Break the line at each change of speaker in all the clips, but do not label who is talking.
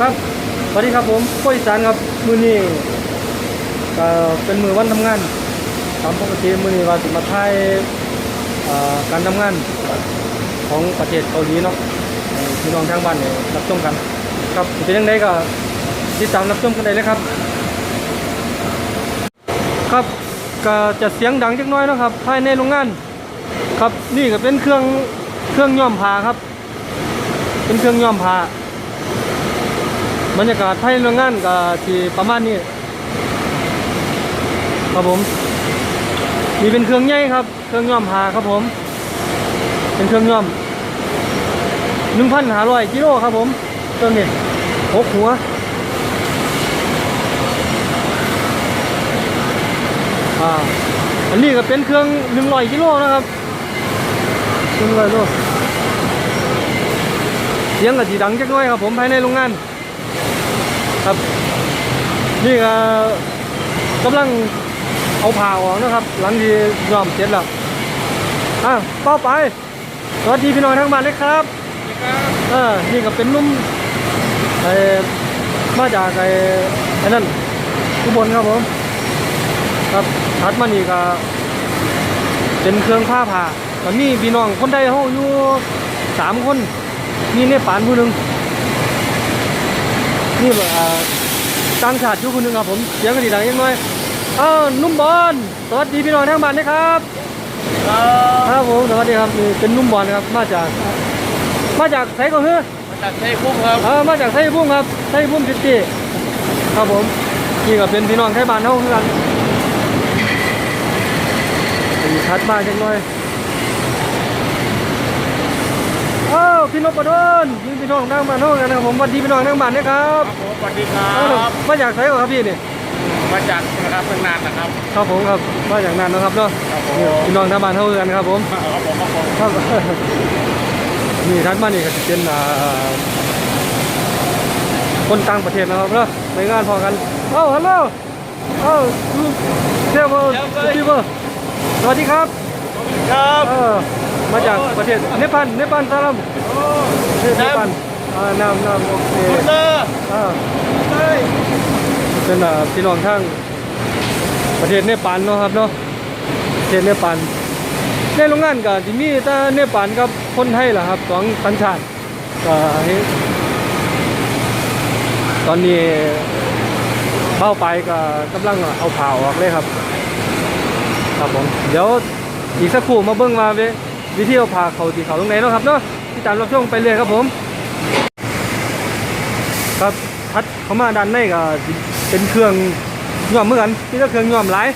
ครับสวัสดีครับผมโค้อีสานครับมือนี้เป็นมือวันทำงานตามปกติมือนี้ว่าสิมาถ่ายการทำงานของประเทศเกาหลีเนาะพี่น้องทางบ้านเนี่ยรับชมกัน ครับเป็นยังไงก็ติดตามรับชมกันได้เลยครับ ครับก็จะเสียงดังจักน้อยนะครับภายในโรงงาน ครับนี่ก็เป็นเครื่องเครื่องย้อมผ้าครับ เป็นเครื่องย้อมผ้า บรรยากาศภายในโรงงานก็ที่ประมาณนี้ครับผมนี่เป็นเครื่องใหญ่ครับ เครื่องย้อมผ้าครับผม เป็นเครื่องย้อม1,500กิโลครับผมตัวนี้หกหัวอ่าอันนี้ก็เป็นเครื่อง100กิโลนะครับ100โลเสียงก็สีดังจักหน้อยครับผมภายในโรงงาน ครับ นี่ก็กำลังเอาผ่าออกนะครับ หลังที่ย้อมเสร็จแล้วอะต่อไปสวัสดีพี่น้องทั้งบ้านเลยครับเออนี่ก็เป็นนุ่มไอ้มาจากไอ้ไอ้นั่นอุบลครับผมครับถัดมานี่ก็เป็นเครื่องผ้าผ่าตอนนี้พี่น้องคนไทยเขาอยู่สามคน มีเนปาลผู้หนึ่ง นี่แบบอ่าต่างชาติอยู่คนหนึ่งครับผมเสียงกันดีดังยังไงอ้าวนุ่มบอลสวัสดีพี่น้องทั้งบ้านนะครับครับผมสวัสดีครับนี่เป็นนุ่มบอลครับมาจาก มาจากไสก็คือ
มาจากชัยภูมิครับ
เออมาจากไสพุ่มครับไสพุ่มซิตี้ครับผมนี่ก็เป็นพี่น้องไทยบ้านเฮาคือกันมีชัดมากจังเลยอ้าว พี่นพดลนี่พี่น้องทั้งบ้านเฮากันนะครับผมสวัสดีพี่น้องทั้งบ้านนะครับ
ครับผมสวัสดีครั
เออ
บ
มาจากไสก็ครับพี่นี่
มาจากนะครับเมืองนานนะครับ
ครับผมครับมาจากนั้นนะครับเนาะ
ครับผม
นี่พี่น้องทางบ้านเท่ากันครับผม
ครับผมครับผม
ครับ นี่ทัดมานี่ก็จะเป็นอ่าคนต่างประเทศนะครับเนาะในงานพอกัน เอ้าฮัลโหล เอ้าเซเวอร์ซีเวอร์สวัสดีครับ
ครับ
เออมาจากประเทศเนปาลเนปาลซาลัม ประเทศเนปาลอ่านามนามโอเค
คุณเตอร์
อ่า
เฮ้ย
เป็นอ่าพี่น้องทางประเทศเนปาลเนาะครับเนาะประเทศเนปาลในโรงงานก็ที่มีแต่เนปาลกับคนไทยล่ะครับสองสัญชาติก็ให้ตอนนี้เบ้าไปก็กำลังเอาผ่าออกเลยครับ ครับผม เดี๋ยวอีกสักครู่มาเบิ่งมาเววิธีเอาผ่าเขาที่เขาตรงไหนเนาะครับเนาะ ที่ตามรับช่วงไปเลยครับผม ครับทัดเข้ามาด้านในก็เป็นเครื่องย่อมเหมือนกันนี่ก็เครื่องย่อมหลาย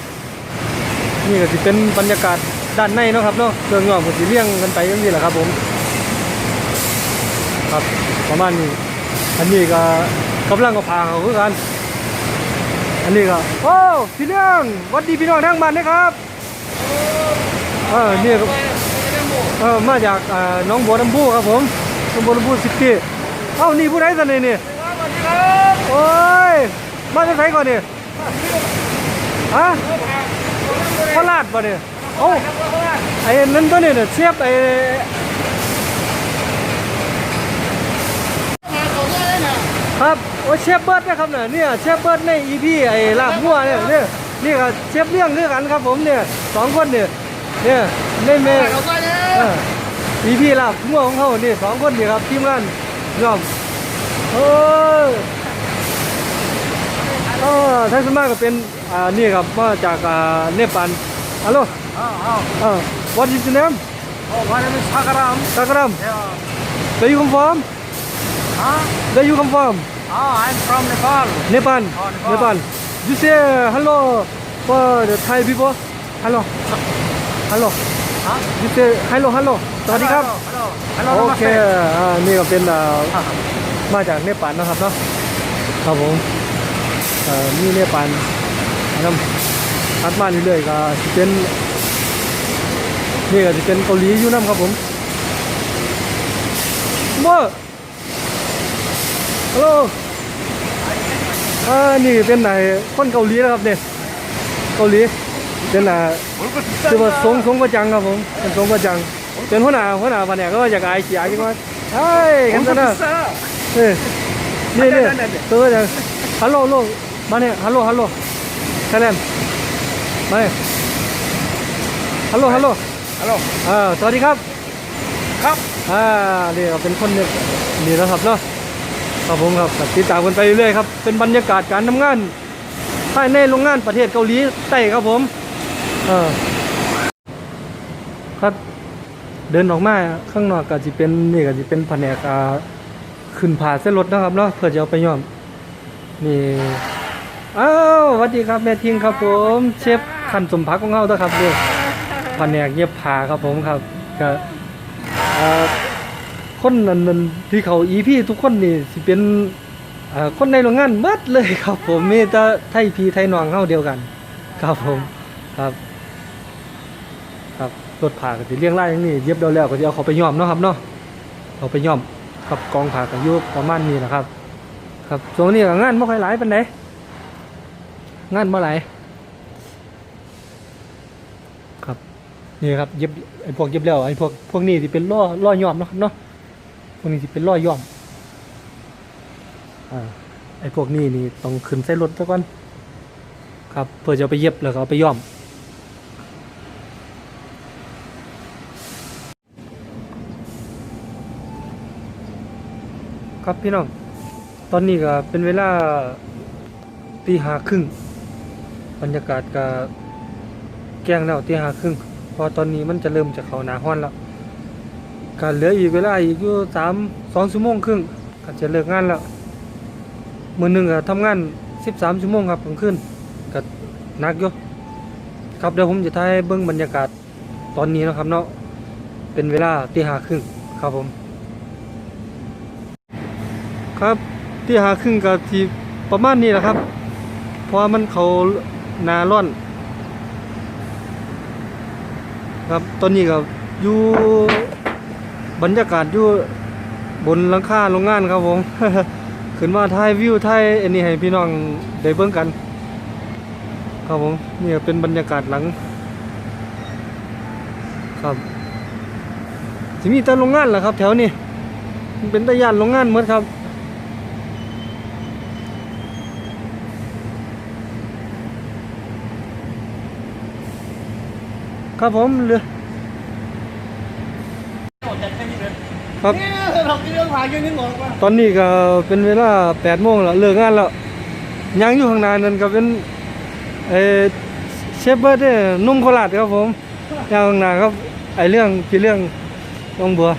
นี่ก็สิเป็นบรรยากาศด้านในเนาะครับเนาะเครื่องย่อมก็สิเลี้ยงกันไปอย่างนี้แหละครับผม ครับประมาณนี้อันนี้ก็กำลังก็พาเขาคือกัน อันนี้ก็โอ้พี่เลี้ยงวัดดีพี่น้องทั้งบ้านนะครับเออนี่ก็ เออมาจากน้องบัวลำพูครับผมน้องบัวลำพูซิตี้เอ้านี่ผู้ใดสันนี่นี่โอ้ยมาจากไหนก่อนเนี่ยฮะโคราชป่ะเนี่ยโอ้ไอ้นั่นตัวเนี่ยเสียบไอ้ครับโอ้เชฟเบิร์ดนะครับเนี่ยเนี่ยเชฟเบิร์ดในอีพีไอ้ลาบหัวเนี่ยเนี่ยนี่ก็เชฟเลี้ยงคือกันครับผมเนี่ยสองคนเนี่ยเนี่ยในเมย์ อีพีลาบหัวของเขานี่สองคนนี่ครับทีมงานยอมโอ้ยเออท่านสวนมากก็เป็นอ่านี่ครับมาจากอ่าเนปาลฮัลโหล
อ้าวอ้าว
เออ what is your name
โอ้มาจากชากราม
Takram
เดี๋ยว
where you come from
ฮะ
where you come from
อ๋อ I'm from Nepal
Nepal
Oh, Nepal.
Nepal you say hello for the Thai people hello hello
ฮะ
you say hello hello สวัสดีครับ
ฮัลโหลฮัลโหล
โอเคอ่านี่ก็เป็นอ่ามาจากเนปาลนะครับเนาะ ครับผมเอ่อมีเนปาลนะครับถัดมาเรื่อยๆก็สิเป็นนี่ก็จะเป็นเกาหลีอยู่น้ำครับผมเมื่อฮัลโหลอ่านี่เป็นไหนคนเกาหลีนะครับเนี่ยเกาหลี เป็นอ่าคือว่าสงสงประจังครับผมเป็นสงประจังเป็นหัวหน้าหัวหน้าวันเนี่ยก็อยากอายขี้อายจังว่าเฮ้ยเห็นซะนะเฮ้ยนี่นี่ตัวอย่างฮัลโหลโลมาเนี่ยฮัลโหลฮัลโหลไทยแลนด์มาเนี่ยฮัลโหลฮัลโหล
ฮัลโหล
อ่าสวัสดีครับ
ครับ
อ่านี่ก็เป็นคนเนี่ยนี่นะครับเนาะครับผมครับก็ติดตามกันไปเรื่อยๆครับเป็นบรรยากาศการทำงานภายในโรงงานประเทศเกาหลีใต้ครับผม เออครับเดินออกมาข้างนอกก็จะเป็นนี่ก็จะเป็นแผนกอ่าขึ้นผ่าเส้นรถนะครับเนาะเพื่อจะเอาไปย้อมนี่อ้าวสวัสดีครับแม่ทิ้งครับ ผม เชฟขันสมพักของเราตัวครับเนี่ยแผนกเย็บผ้าครับผมครับก็อ่าคนนั้นนั้นที่เขาอีพี่ทุกคนนี่สิเป็นอ่าคนในโรงงานหมดเลยครับผมมีแต่ไทยพี่ไทยน้องเฮาเดียวกัน ครับผมครับ ครับรถผ่าก็สิเลี้ยงไล่อย่างนี้เย็บเดาแล้วก็จะเอาเขาไปย้อมเนาะครับเนาะเอาไปย้อมกับกองผ่ากันยู่ประมาณนี้นะครับ ครับช่วงนี้ก็งานไม่ค่อยหลายปานใดงานเมื่อไหร่ครับนี่ครับเย็บไอ้พวกเย็บแล้วไอ้พวกพวกนี้ที่เป็นล่อล่อย้อมเนาะครับเนาะพวกนี้ที่เป็นล่อย้อมอ่าไอ้พวกนี้นี่ต้องขึ้นใส่รถซะก่อนครับเพื่อจะไปเย็บแล้วก็เอาไปย้อม ครับพี่น้อง ตอนนี้ก็เป็นเวลาตีหาครึ่งบรรยากาศก็แก้งแล้วตีหาครึ่งพอตอนนี้มันจะเริ่มจะเขาหนาห้อนแล้วก็เหลืออีกเวลาอีกอยู่สามสองชั่วโมงครึ่งก็จะเลิกงานแล้วมือหนึ่งก็ทำงานสิบสามชั่วโมงครับกลางคืนก็นักอยู่ครับเดี๋ยวผมจะถ่ายเบิ้องบรรยากาศตอนนี้นะครับเนาะเป็นเวลาตีหาครึ่งครับผม ครับที่หาครึ่งกับที่ประมาณนี้แหละครับ เพราะมันเขานาร้อน ครับตอนนี้ก็อยู่บรรยากาศอยู่บนหลังคาโรงงานครับผมขึ้นมาถ่ายวิวถ่ายอันนี้ให้พี่น้องได้เบิ่งกัน ครับผมนี่ก็เป็นบรรยากาศหลัง ครับที่มีแต่โรงงานแหละครับ แถวนี้เป็นตะยานโรงงานหมดครับ ครับผมเรือครับ
นี่เรากินเรื่องผ่ายังนึกออกว่า
ตอนนี้ก็เป็นเวลา8โมงแล้วเลิกงานแล้วยังอยู่ข้างหน้านั่นก็เป็นเออเชฟเบิร์ดเนี่ยนุ่มโคราชครับผมยังข้างหน้าครับไอเรื่องพี่เรื่องต้องบัว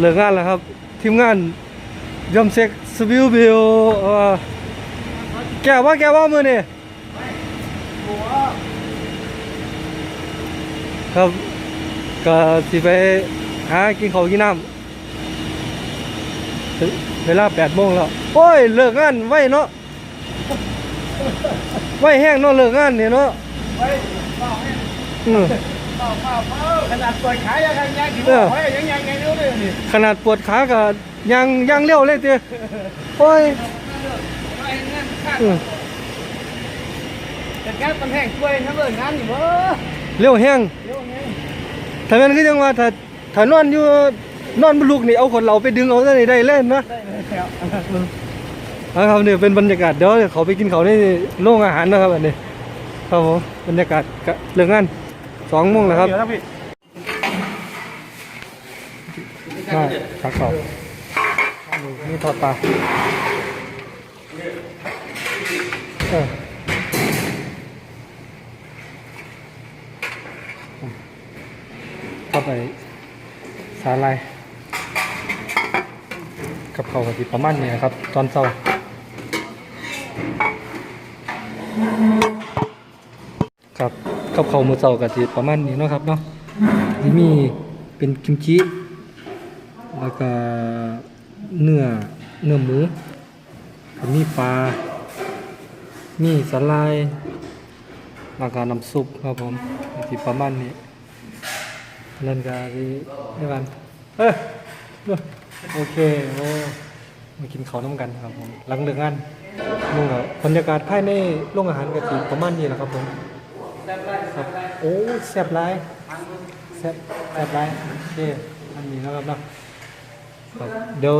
เลิกงานแล้วครับ ทีมงานยอมเซ็กสบิวบิวเอ่อแก้วว่าแก้วว่ามือนี่
หัว
ครับก็สิไปหากินข้าวกินน้ำถึงเวลา8โมงแล้ว โอ้ย เลิกงานไว้เนาะไว้แห้งเนาะเลิกงานเนี่ยเนาะ
ไว้เปล่าให้
อืม
เปล่าเปล่าเปล่าขนาดปล่อยขายยังไงยังกี่ว่าไว้ยังยังไงเร็วเลยนี่
ขนาดปวดขาก็ยังยังเลี้ยวเลยเตี้ยโอ้ย
ไอ้นั่นข้าง
อืม
จัดการตำแหน่งช่วยนะเบิ่งงานอยู่เบ้อ
เลี้ยวแห้ง
เร็วไง
ถ้าแม่นคือจังว่าถ้าถ้านอนอยู่นอนบนลูกนี่เอาคนเราไปดึงเอาได้ได้เล่นนะ
ได้เลยแล้ว
นะครับเนี่ยเป็นบรรยากาศเดี๋ยวเขาไปกินเขาในโรงอาหารนะครับอันนี้ครับผมบรรยากาศเรื่องงานสองโมงแล้วครับ
นะพี่
มาชักเขานี่ทอดปลา เข้าไปสาลายกับเขาวกะทิประมาณนี้นะครับ ตอนเช้าครับกับเขาวมือเช้ากะทิประมาณนี้เนาะครับเนาะนี่มีเป็นกิมจิแล้วก็เนื้อเนื้อหมูมีปลามีสาลาย แล้วก็น้ำซุปครับผมที่ประมาณนี้เล่นกันที่นี่กันเอ้ยโอเคโอ้มากินข้าวน้ำกันครับผมหลังเลิกงานมึงกับบรรยากาศภายในโรงอาหารก็สิประมาณนี้แหละครับผมครับโอ้แซ่บหลายแซ่บแซ่บหลายโอเคอันนี้นะครับเนาะเดี๋ยว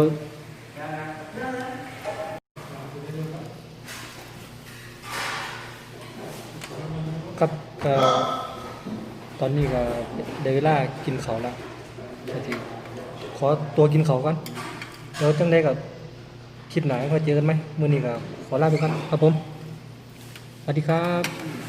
ครับ ก็ตอนนี้ก็ได้เวลากินเขาแล้วก็สิขอตัวกินเขาก่อนแล้วจังได้กับคลิปหนาก็เจอกันไหมมื้อนี้ก็ขอลาไปก่อนครับผมสวัสดีครับ